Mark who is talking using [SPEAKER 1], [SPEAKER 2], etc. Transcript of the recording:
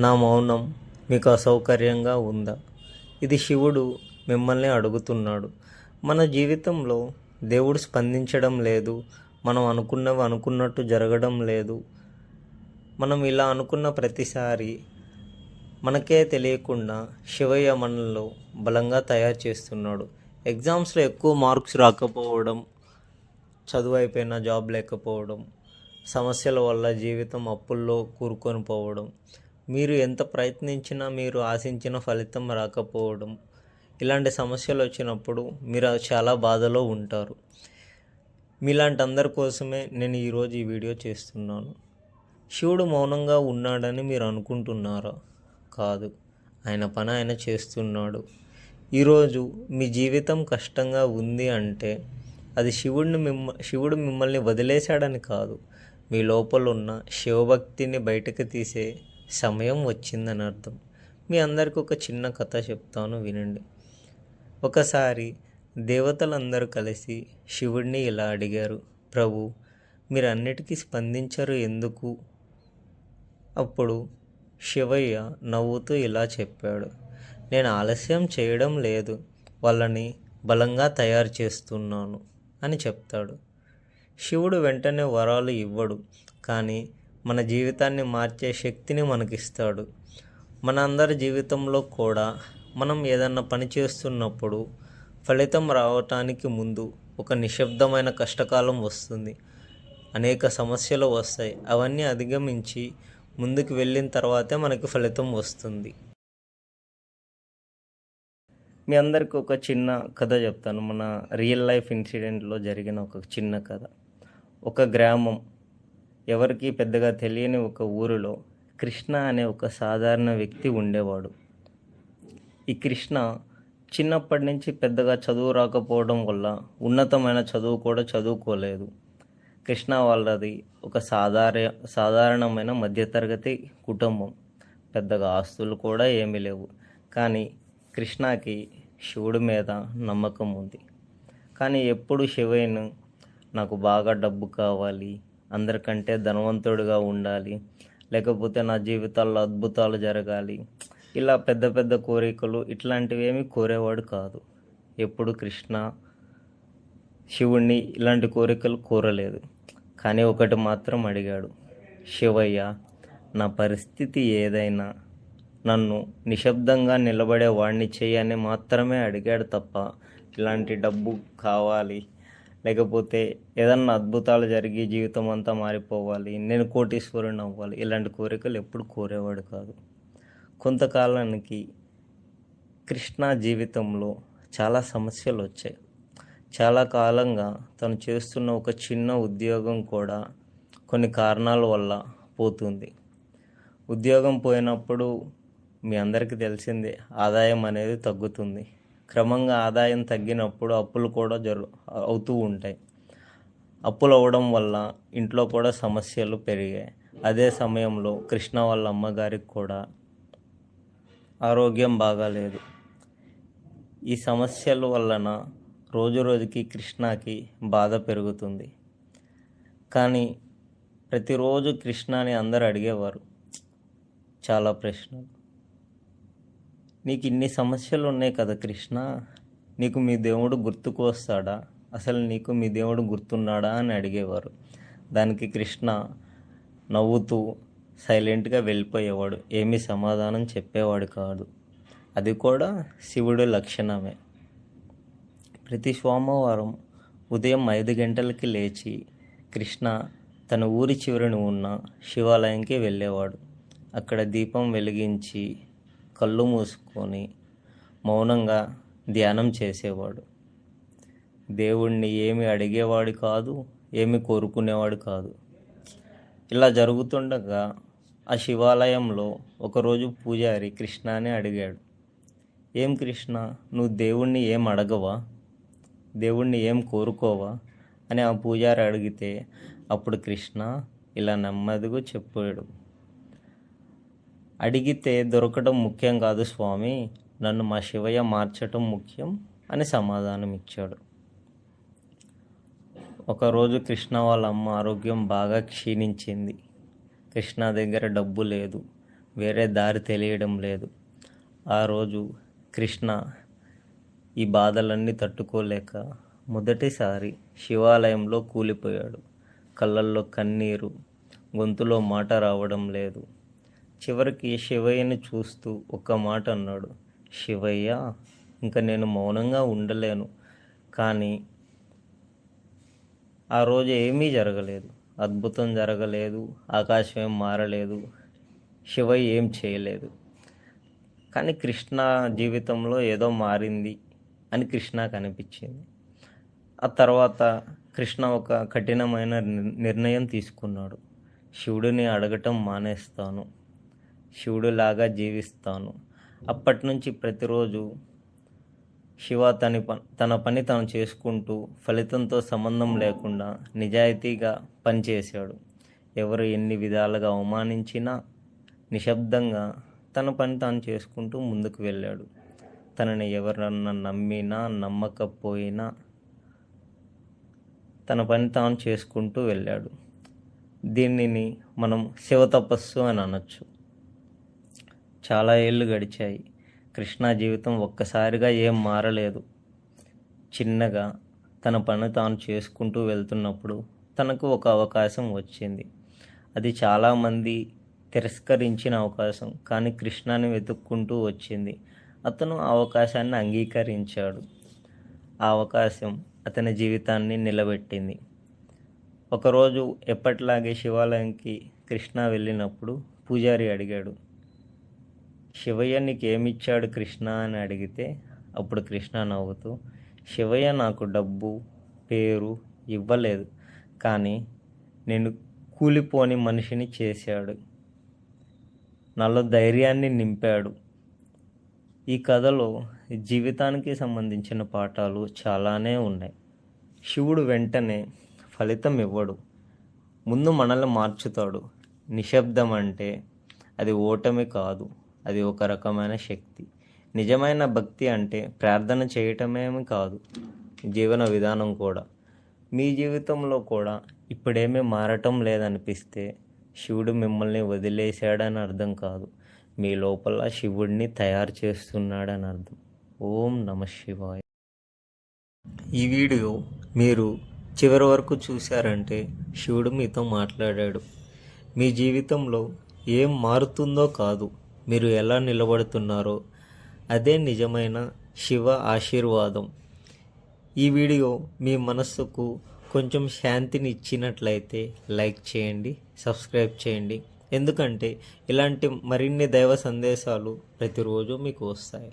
[SPEAKER 1] నా మౌనం మీకు అసౌకర్యంగా ఉందా? ఇది శివుడు మిమ్మల్ని అడుగుతున్నాడు. మన జీవితంలో దేవుడు స్పందించడం లేదు. మనం అనుకున్నవి అనుకున్నట్టు జరగడం లేదు. మనం ఇలా అనుకున్న ప్రతిసారి మనకే తెలియకుండా శివయ్య మనలో బలంగా తయారు చేస్తున్నాడు. ఎగ్జామ్స్లో ఎక్కువ మార్క్స్ రాకపోవడం చదువు అయిపోయిన జాబ్ లేకపోవడం సమస్యల వల్ల జీవితం అప్పుల్లో కూరుకొని పోవడం మీరు ఎంత ప్రయత్నించినా మీరు ఆశించిన ఫలితం రాకపోవడం ఇలాంటి సమస్యలు వచ్చినప్పుడు మీరు చాలా బాధలో ఉంటారు. మీలాంటి అందరి కోసమే నేను ఈరోజు ఈ వీడియో చేస్తున్నాను. శివుడు మౌనంగా ఉన్నాడని మీరు అనుకుంటున్నారా? కాదు. ఆయన పని ఆయన చేస్తున్నాడు. ఈరోజు మీ జీవితం కష్టంగా ఉంది అంటే అది శివుడిని మిమ్మ శివుడు మిమ్మల్ని వదిలేశాడని కాదు. మీ లోపల ఉన్న శివభక్తిని బయటకు తీసే సమయం వచ్చిందని అర్థం. మీ అందరికి ఒక చిన్న కథ చెప్తాను వినండి. ఒకసారి దేవతలందరూ కలిసి శివుడిని ఇలా అడిగారు ప్రభు మీరు అన్నిటికీ స్పందించరు ఎందుకు? అప్పుడు శివయ్య నవ్వుతూ ఇలా చెప్పాడు నేను ఆలస్యం చేయడం లేదు వాళ్ళని బలంగా తయారు చేస్తున్నాను అని చెప్తాడు. శివుడు వెంటనే వరాలు ఇవ్వడు కానీ మన జీవితాన్ని మార్చే శక్తిని మనకిస్తాడు. మన అందరి జీవితంలో కూడా మనం ఏదన్నా పని చేస్తున్నప్పుడు ఫలితం రావటానికి ముందు ఒక నిశ్శబ్దమైన కష్టకాలం వస్తుంది. అనేక సమస్యలు వస్తాయి. అవన్నీ అధిగమించి ముందుకు వెళ్ళిన తర్వాతే మనకి ఫలితం వస్తుంది. మీ అందరికి ఒక చిన్న కథ చెప్తాను. మన రియల్ లైఫ్ ఇన్సిడెంట్లో జరిగిన ఒక చిన్న కథ. ఒక గ్రామం ఎవరికి పెద్దగా తెలియని ఒక ఊరిలో కృష్ణ అనే ఒక సాధారణ వ్యక్తి ఉండేవాడు. ఈ కృష్ణ చిన్నప్పటి నుంచి పెద్దగా చదువు రాకపోవడం వల్ల ఉన్నతమైన చదువు కూడా చదువుకోలేదు. కృష్ణ వాళ్ళది ఒక సాధార సాధారణమైన మధ్యతరగతి కుటుంబం. పెద్దగా ఆస్తులు కూడా ఏమీ లేవు. కానీ కృష్ణకి శివుడి మీద నమ్మకం ఉంది. కానీ ఎప్పుడు శివయ్యను నాకు బాగా డబ్బు కావాలి అందరికంటే ధనవంతుడిగా ఉండాలి. లేకపోతే నా జీవితాల్లో అద్భుతాలు జరగాలి. ఇలా పెద్ద పెద్ద కోరికలు ఇట్లాంటివి ఏమి కోరేవాడు కాదు. ఎప్పుడు కృష్ణ శివుణ్ణి ఇలాంటి కోరికలు కోరలేదు. కానీ ఒకటి మాత్రం అడిగాడు. శివయ్య నా పరిస్థితి ఏదైనా నన్ను నిశ్శబ్దంగా నిలబడే వాడిని చేయని మాత్రమే అడిగాడు తప్ప ఇలాంటి డబ్బు కావాలి. లేకపోతే ఏదన్నా అద్భుతాలు జరిగి జీవితం అంతా మారిపోవాలి నేను కోటీశ్వరుని అవ్వాలి. ఇలాంటి కోరికలు ఎప్పుడు కోరేవాడు కాదు. కొంతకాలానికి కృష్ణ జీవితంలో చాలా సమస్యలు వచ్చాయి. చాలా కాలంగా తను చేస్తున్న ఒక చిన్న ఉద్యోగం కూడా కొన్ని కారణాల వల్ల పోతుంది. ఉద్యోగం పోయినప్పుడు మీ అందరికీ తెలిసిందే ఆదాయం అనేది తగ్గుతుంది. క్రమంగా ఆదాయం తగ్గినప్పుడు అప్పులు కూడా జరు అవుతూ ఉంటాయి. అప్పులు అవ్వడం వల్ల ఇంట్లో కూడా సమస్యలు పెరిగాయి. అదే సమయంలో కృష్ణ వాళ్ళ అమ్మగారికి కూడా ఆరోగ్యం బాగాలేదు. ఈ సమస్యల వలన రోజు రోజుకి కృష్ణకి బాధ పెరుగుతుంది. కానీ ప్రతిరోజు కృష్ణని అందరు అడిగేవారు. చాలా ప్రశ్నలు. నీకు ఇన్ని సమస్యలు ఉన్నాయి కదా కృష్ణ. నీకు మీ దేవుడు గుర్తుకు వస్తాడా? అసలు నీకు మీ దేవుడు గుర్తున్నాడా అని అడిగేవారు. దానికి కృష్ణ నవ్వుతూ సైలెంట్గా వెళ్ళిపోయేవాడు. ఏమీ సమాధానం చెప్పేవాడు కాదు. అది కూడా శివుడి లక్షణమే. ప్రతి సోమవారం ఉదయం ఐదు గంటలకి లేచి కృష్ణ తన ఊరి చివరన ఉన్న శివాలయంకి వెళ్ళేవాడు. అక్కడ దీపం వెలిగించి కళ్ళు మూసుకొని మౌనంగా ధ్యానం చేసేవాడు. దేవుణ్ణి ఏమి అడిగేవాడు కాదు ఏమి కోరుకునేవాడు కాదు. ఇలా జరుగుతుండగా ఆ శివాలయంలో ఒకరోజు పూజారి కృష్ణాని అడిగాడు ఏం కృష్ణ నువ్వు దేవుణ్ణి ఏం అడగవా? దేవుణ్ణి ఏం కోరుకోవా? అని ఆ పూజారి అడిగితే అప్పుడు కృష్ణ ఇలా నెమ్మదిగా చెప్పాడు అడిగితే దొరకడం ముఖ్యం కాదు స్వామి. నన్ను మా శివయ్య మార్చటం ముఖ్యం అని సమాధానం ఇచ్చాడు ఒకరోజు కృష్ణ వాళ్ళ అమ్మ ఆరోగ్యం బాగా క్షీణించింది. కృష్ణ దగ్గర డబ్బు లేదు. వేరే దారి తెలియడం లేదు. ఆ రోజు కృష్ణ ఈ బాధలన్నీ తట్టుకోలేక మొదటిసారి శివాలయంలో కూలిపోయాడు. కళ్ళల్లో కన్నీరు గొంతులో మాట రావడం లేదు. చివరికి శివయ్యని చూస్తూ ఒక్క మాట అన్నాడు శివయ్య ఇంకా నేను మౌనంగా ఉండలేను. కానీ ఆ రోజు ఏమీ జరగలేదు. అద్భుతం జరగలేదు. ఆకాశం ఏం మారలేదు. శివయ్య ఏం చేయలేదు. కానీ కృష్ణ జీవితంలో ఏదో మారింది అని కృష్ణ కనిపించింది. ఆ తర్వాత కృష్ణ ఒక కఠినమైన నిర్ణయం తీసుకున్నాడు. శివుడిని అడగటం మానేస్తాను. శివుడులాగా జీవిస్తాను. అప్పటి నుంచి ప్రతిరోజు శివ తన పని తన పని తాను చేసుకుంటూ ఫలితంతో సంబంధం లేకుండా నిజాయితీగా పనిచేశాడు. ఎవరు ఎన్ని విధాలుగా అవమానించినా నిశ్శబ్దంగా తన పని తాను చేసుకుంటూ ముందుకు వెళ్ళాడు. తనని ఎవరన్నా నమ్మినా నమ్మకపోయినా తన పని తాను చేసుకుంటూ వెళ్ళాడు. దీనిని మనం శివ తపస్సు అని అనొచ్చు. చాలా ఏళ్ళు గడిచాయి. కృష్ణ జీవితం ఒక్కసారిగా ఏం మారలేదు. చిన్నగా తన పని తాను చేసుకుంటూ వెళ్తున్నప్పుడు తనకు ఒక అవకాశం వచ్చింది. అది చాలామంది తిరస్కరించిన అవకాశం. కానీ కృష్ణని వెతుక్కుంటూ వచ్చింది. అతను ఆ అవకాశాన్ని అంగీకరించాడు. ఆ అవకాశం అతని జీవితాన్ని నిలబెట్టింది. ఒకరోజు ఎప్పటిలాగే శివాలయంకి కృష్ణ వెళ్ళినప్పుడు పూజారి అడిగాడు శివయ్య నీకేమిచ్చాడు కృష్ణ అని అడిగితే అప్పుడు కృష్ణ నవ్వుతూ శివయ్య నాకు డబ్బు పేరు ఇవ్వలేదు కానీ నేను కూలిపోని మనిషిని చేశాడు. నాలో ధైర్యాన్ని నింపాడు. ఈ కథలో జీవితానికి సంబంధించిన పాఠాలు చాలానే ఉన్నాయి. శివుడు వెంటనే ఫలితం ఇవ్వడు. ముందు మనల్ని మార్చుతాడు. నిశ్శబ్దం అంటే అది ఓటమి కాదు. అది ఒక రకమైన శక్తి. నిజమైన భక్తి అంటే ప్రార్థన చేయటమేమి కాదు జీవన విధానం కూడా. మీ జీవితంలో కూడా ఇప్పుడేమీ మారటం లేదనిపిస్తే శివుడు మిమ్మల్ని వదిలేశాడని అర్థం కాదు. మీ లోపల శివుడిని తయారు చేస్తున్నాడని అర్థం. ఓం నమ శివాయ. ఈ వీడియో మీరు చివరి వరకు చూశారంటే శివుడు మీతో మాట్లాడాడు. మీ జీవితంలో ఏం మారుతుందో కాదు. మీరు ఎలా నిలబడుతున్నారో? అదే నిజమైన శివ ఆశీర్వాదం. ఈ వీడియో మీ మనస్సుకు కొంచెం శాంతిని ఇచ్చినట్లయితే లైక్ చేయండి సబ్స్క్రైబ్ చేయండి. ఎందుకంటే ఇలాంటి మరిన్ని దైవ సందేశాలు ప్రతిరోజు మీకు వస్తాయి.